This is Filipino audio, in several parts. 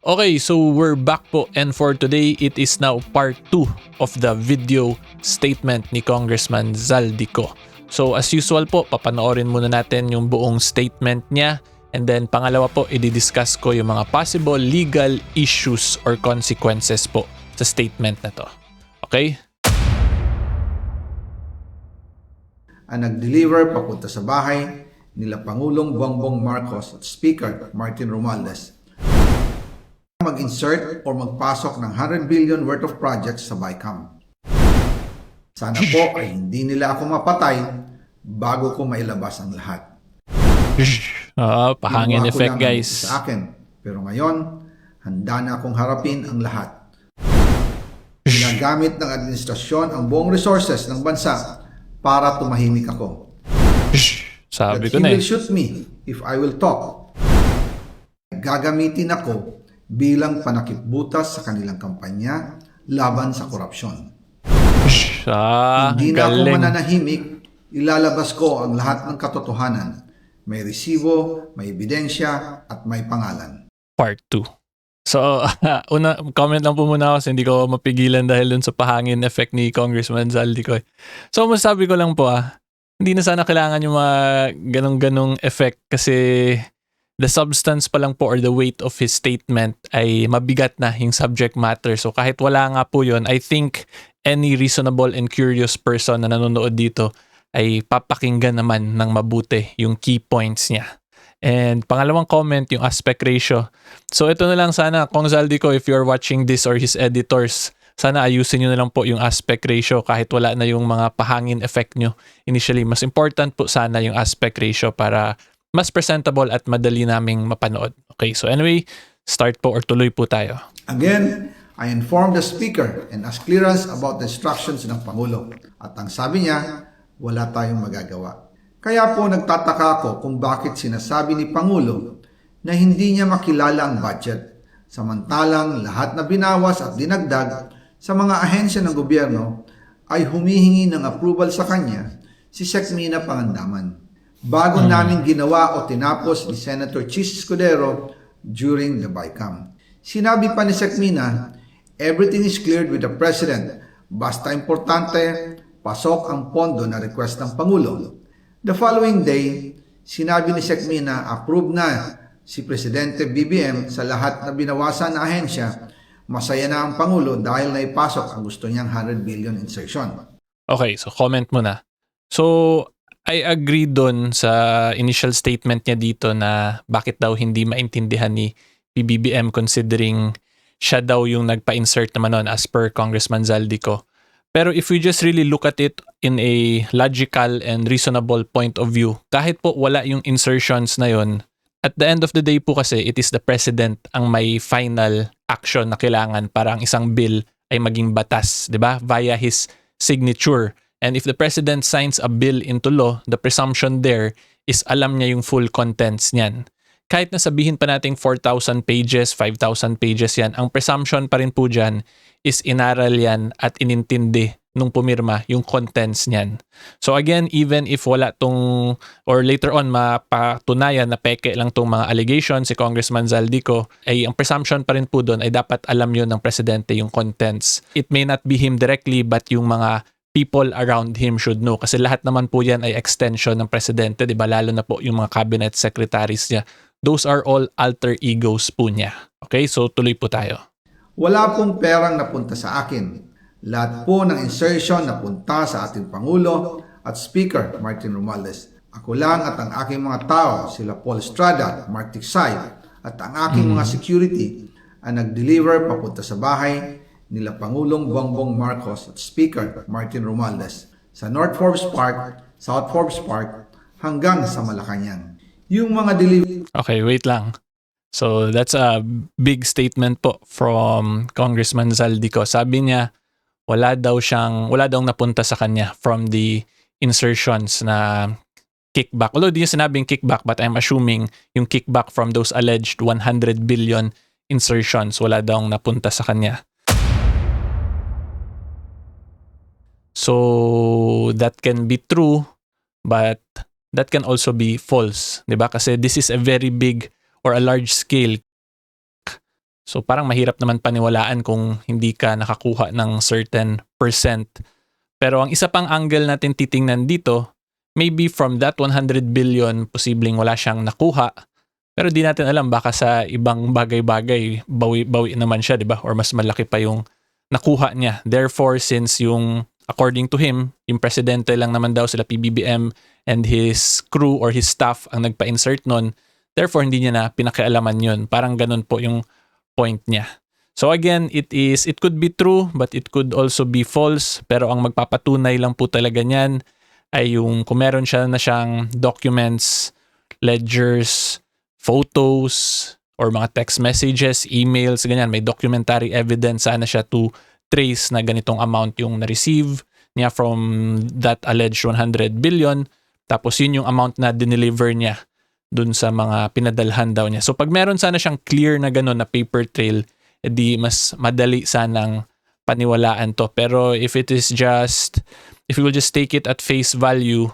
Okay, so we're back po and for today, it is now part 2 of the video statement ni Congressman Zaldico. So as usual po, papanoorin muna natin yung buong statement niya and then pangalawa po, i-discuss ko yung mga possible legal issues or consequences po sa statement na to. Okay? ang nag-deliver papunta sa bahay nila Pangulong Bongbong Marcos at Speaker Martin Romualdez mag-insert or magpasok ng 100 billion worth of projects sa BICAM. Sana po ay hindi nila ako mapatay bago ko mailabas ang lahat. Ah, pahangin ko effect guys. Sa akin. Pero ngayon, handa na akong harapin ang lahat. Ginagamit ng administrasyon ang buong resources ng bansa para tumahimik ako. Sabi ko na eh. will shoot me if I will talk. Gagamitin ako bilang panakipbutas sa kanilang kampanya laban sa korupsyon. Ah, Hindi na ako galing. mananahimik, ilalabas ko ang lahat ng katotohanan. May resibo, may ebidensya, at may pangalan. part 2. So, una, comment lang po muna ako hindi ko mapigilan dahil dun sa pahangin effect ni Congressman Zaldico. eh. So, masasabi ko lang po ah, hindi na sana kailangan yung mga ganong-ganong effect kasi the substance pa lang po or the weight of his statement ay mabigat na yung subject matter. So, kahit wala nga po yun, I think any reasonable and curious person na nanonood dito ay papakinggan naman ng mabuti yung key points niya. And pangalawang comment, yung aspect ratio. So ito na lang sana, Kong Zaldico, if you're watching this or his editors, sana ayusin nyo na lang po yung aspect ratio kahit wala na yung mga pahangin effect nyo initially. Mas important po sana yung aspect ratio para mas presentable at madali naming mapanood. Okay, so anyway, start po or tuloy po tayo. Again, I informed the Speaker and asked clearance about the instructions ng Pangulo. At ang sabi niya, wala tayong magagawa. Kaya po nagtataka ako kung bakit sinasabi ni Pangulo na hindi niya makilala ang budget. Samantalang lahat na binawas at dinagdag sa mga ahensya ng gobyerno ay humihingi ng approval sa kanya si Sekmina Pangandaman. Bago namin ginawa o tinapos ni Senator Chis Escudero during the BICAM. Sinabi pa ni Sekmina, everything is cleared with the President. Basta importante, pasok ang pondo na request ng Pangulo. The following day, sinabi ni Sekmina, approve na si Presidente BBM sa lahat na binawasan na ahensya. Masaya na ang Pangulo dahil naipasok ang gusto niyang 100 billion insertion. Okay, so comment muna. So, I agree doon sa initial statement niya dito na bakit daw hindi maintindihan ni PBBM considering siya daw yung nagpa-insert naman nun as per Congressman Zaldico. Pero if we just really look at it in a logical and reasonable point of view, kahit po wala yung insertions na yon, at the end of the day po kasi it is the president ang may final action na kailangan para ang isang bill ay maging batas, 'di ba? Via his signature. And if the president signs a bill into law, the presumption there is alam niya yung full contents niyan. Kahit na sabihin pa nating 4,000 pages, 5,000 pages yan, ang presumption pa rin po dyan is inaral yan at inintindi nung pumirma yung contents niyan. So again, even if wala tong or later on mapatunayan na peke lang tong mga allegations si Congressman Zaldico, ay ang presumption pa rin po doon ay dapat alam yon ng presidente yung contents. It may not be him directly but yung mga people around him should know kasi lahat naman po yan ay extension ng presidente, 'di ba? Lalo na po yung mga cabinet secretaries niya. Those are all alter egos po niya. Okay? So tuloy po tayo. Wala pong perang napunta sa akin. Lahat po ng insertion napunta sa ating Pangulo at Speaker Martin Romualdez. Ako lang at ang aking mga tao, sila Paul Estrada, Mark Tiksay, at ang aking mga security ang nag-deliver papunta sa bahay nila Pangulong Bongbong Marcos at Speaker Martin Romualdez sa North Forbes Park, South Forbes Park hanggang sa Malacanang. Yung mga delivery Okay, wait lang. So that's a big statement po from Congressman Zaldico. Sabi niya, wala daw siyang, wala daw napunta sa kanya from the insertions na kickback. Although di niya sinabing kickback, but I'm assuming yung kickback from those alleged 100 billion insertions, wala daw napunta sa kanya. So that can be true, but that can also be false, 'di ba? Kasi this is a very big or a large scale. So parang mahirap naman paniwalaan kung hindi ka nakakuha ng certain percent. Pero ang isa pang angle natin titingnan dito, maybe from that 100 billion, posibleng wala siyang nakuha. Pero di natin alam, baka sa ibang bagay-bagay, bawi-bawi naman siya, di ba? Or mas malaki pa yung nakuha niya. Therefore, since yung, according to him, yung presidente lang naman daw sila PBBM and his crew or his staff ang nagpa-insert nun, therefore hindi niya na pinakialaman yun. Parang ganun po yung point niya. So again, it is it could be true but it could also be false pero ang magpapatunay lang po talaga niyan ay yung kung meron siya na siyang documents, ledgers, photos, or mga text messages, emails, ganyan, may documentary evidence sana siya to trace na ganitong amount yung na-receive niya from that alleged 100 billion. Tapos yun yung amount na dineliver niya dun sa mga pinadalhan daw niya. So pag meron sana siyang clear na gano'n na paper trail, edi mas madali sanang paniwalaan to. Pero if it is just, if you will just take it at face value,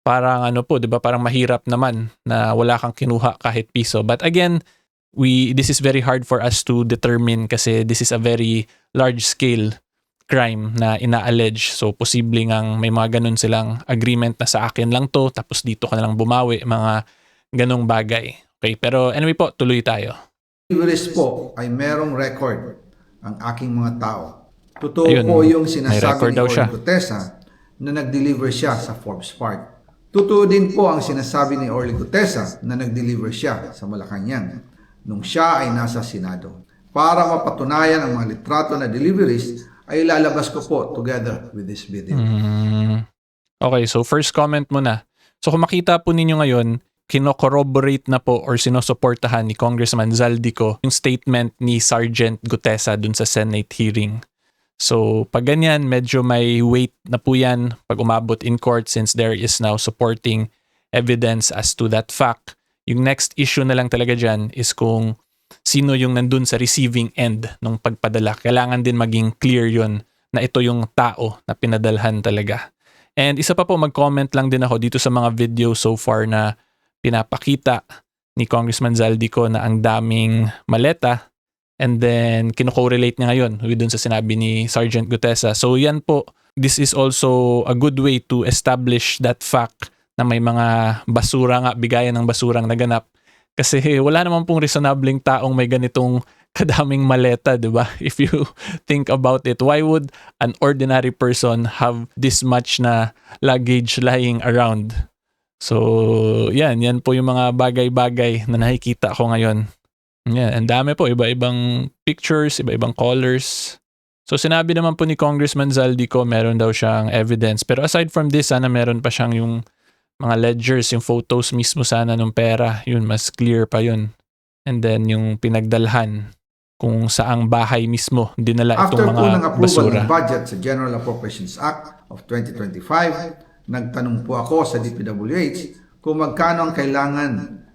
parang ano po, 'di ba? Parang mahirap naman na wala kang kinuha kahit piso. But again, we this is very hard for us to determine kasi this is a very large scale crime na ina-allege. So posible ngang may mga ganun silang agreement na sa akin lang to tapos dito ka na lang bumawi, mga ganong bagay. Okay, pero anyway po, tuloy tayo. Deliveries po ay merong record ang aking mga tao. Totoo Ayun, po yung sinasabi ni Orly. Gutesa na nag-deliver siya sa Forbes Park. Totoo din po ang sinasabi ni Orly Gutesa na nag-deliver siya sa Malacanang nung siya ay nasa Senado. Para mapatunayan ang mga litrato na deliveries ay lalabas ko po together with this video. Mm, okay, so first comment muna. So kung makita po ninyo ngayon, kino-corroborate na po or sinusuportahan ni Congressman Zaldico yung statement ni Sergeant Gutesa dun sa Senate hearing. So pag ganyan, medyo may weight na po yan pag umabot in court since there is now supporting evidence as to that fact. Yung next issue na lang talaga dyan is kung sino yung nandun sa receiving end ng pagpadala. Kailangan din maging clear yon na ito yung tao na pinadalhan talaga. And isa pa po, mag-comment lang din ako dito sa mga video so far na pinapakita ni Congressman Zaldico na ang daming maleta and then kino-correlate niya ngayon with dun sa sinabi ni Sergeant Gutesa. So yan po, this is also a good way to establish that fact na may mga basura nga, bigayan ng basurang naganap. Kasi wala naman pong reasonableng taong may ganitong kadaming maleta, di ba? If you think about it, why would an ordinary person have this much na luggage lying around? So, yan. Yan po yung mga bagay-bagay na nakikita ko ngayon. Yan. Ang dami po. Iba-ibang pictures, iba-ibang colors. So, sinabi naman po ni Congressman Zaldico, meron daw siyang evidence. Pero aside from this, sana meron pa siyang yung mga ledgers, yung photos mismo sana ng pera. Yun, mas clear pa yun. And then, yung pinagdalhan kung saang bahay mismo dinala After itong po ng mga approval basura. ng budget sa General Appropriations Act of 2025, nagtanong po ako sa DPWH kung magkano ang kailangan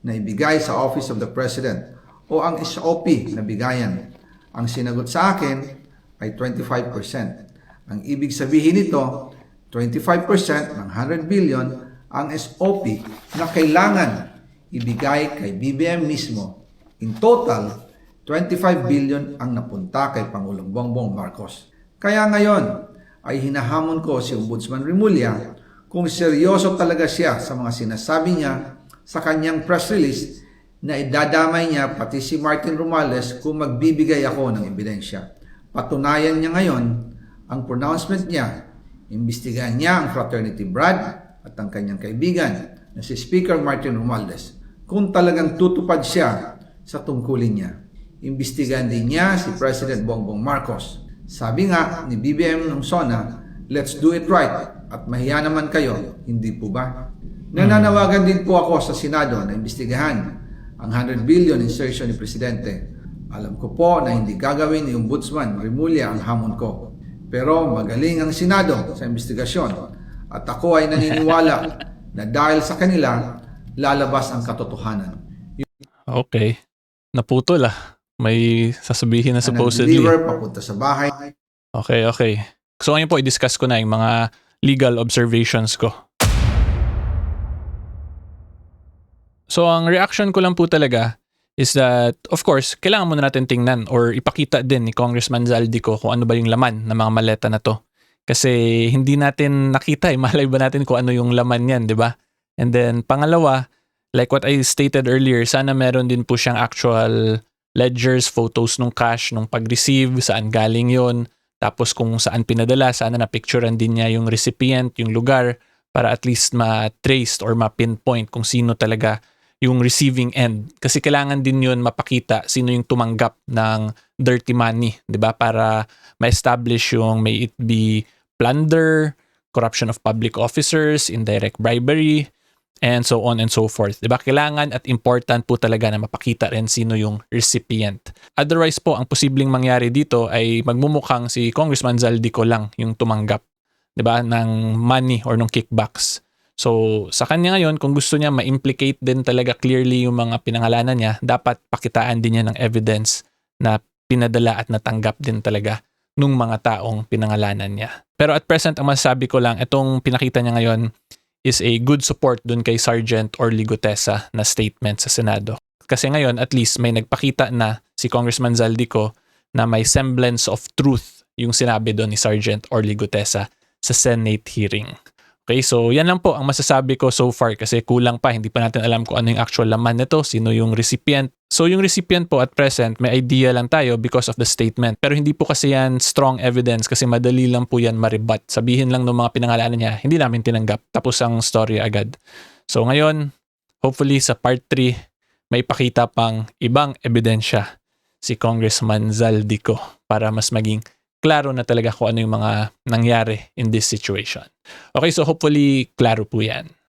na ibigay sa Office of the President o ang SOP na bigayan. Ang sinagot sa akin ay 25%. Ang ibig sabihin nito, 25% ng 100 billion ang SOP na kailangan ibigay kay BBM mismo. In total, 25 billion ang napunta kay Pangulong Bongbong Marcos. Kaya ngayon ay hinahamon ko si Ombudsman Rimulya kung seryoso talaga siya sa mga sinasabi niya sa kanyang press release na idadamay niya pati si Martin Romales kung magbibigay ako ng ebidensya. Patunayan niya ngayon ang pronouncement niya. Imbestigahan niya ang fraternity Brad at ang kanyang kaibigan na si Speaker Martin Romualdez kung talagang tutupad siya sa tungkulin niya. Imbestigahan din niya si President Bongbong Marcos. Sabi nga ni BBM ng SONA, let's do it right at mahiya naman kayo, hindi po ba? Nananawagan din po ako sa Senado na imbestigahan ang 100 billion insertion ni Presidente. Alam ko po na hindi gagawin ni Ombudsman Rimulya ang hamon ko. Pero magaling ang Senado sa investigasyon at ako ay naniniwala na dahil sa kanila, lalabas ang katotohanan. Okay. Naputol ah. May sasabihin na supposedly. nag-deliver papunta sa bahay Okay, okay. So ngayon po, i-discuss ko na yung mga legal observations ko. So ang reaction ko lang po talaga is that, of course, kailangan muna natin tingnan or ipakita din ni Congressman Zaldico kung ano ba yung laman ng mga maleta na to. Kasi hindi natin nakita eh, malay ba natin kung ano yung laman yan, di ba? And then, pangalawa, like what I stated earlier, sana meron din po siyang actual ledgers, photos nung cash, nung pag-receive, saan galing yon tapos kung saan pinadala, sana na-picturean din niya yung recipient, yung lugar, para at least ma-trace or ma-pinpoint kung sino talaga yung receiving end. Kasi kailangan din yun mapakita sino yung tumanggap ng dirty money, di ba? Para ma-establish yung may it be plunder, corruption of public officers, indirect bribery, and so on and so forth. 'Di ba? Kailangan at important po talaga na mapakita rin sino yung recipient. Otherwise po, ang posibleng mangyari dito ay magmumukhang si Congressman Zaldico lang yung tumanggap 'di ba ng money or ng kickbacks. So, sa kanya ngayon, kung gusto niya ma-implicate din talaga clearly yung mga pinangalanan niya, dapat pakitaan din niya ng evidence na pinadala at natanggap din talaga nung mga taong pinangalanan niya. Pero at present, ang masasabi ko lang, itong pinakita niya ngayon is a good support dun kay Sergeant Orly Gutesa na statement sa Senado. Kasi ngayon, at least may nagpakita na si Congressman Zaldico na may semblance of truth yung sinabi doon ni Sergeant Orly Gutesa sa Senate hearing. Okay, so yan lang po ang masasabi ko so far kasi kulang pa, hindi pa natin alam kung ano yung actual laman nito, sino yung recipient. So yung recipient po at present, may idea lang tayo because of the statement. Pero hindi po kasi yan strong evidence kasi madali lang po yan maribat. Sabihin lang ng mga pinangalanan niya, hindi namin tinanggap. Tapos ang story agad. So ngayon, hopefully sa part 3, may pakita pang ibang ebidensya si Congressman Zaldico para mas maging klaro na talaga kung ano yung mga nangyari in this situation. Okay, so hopefully klaro po yan.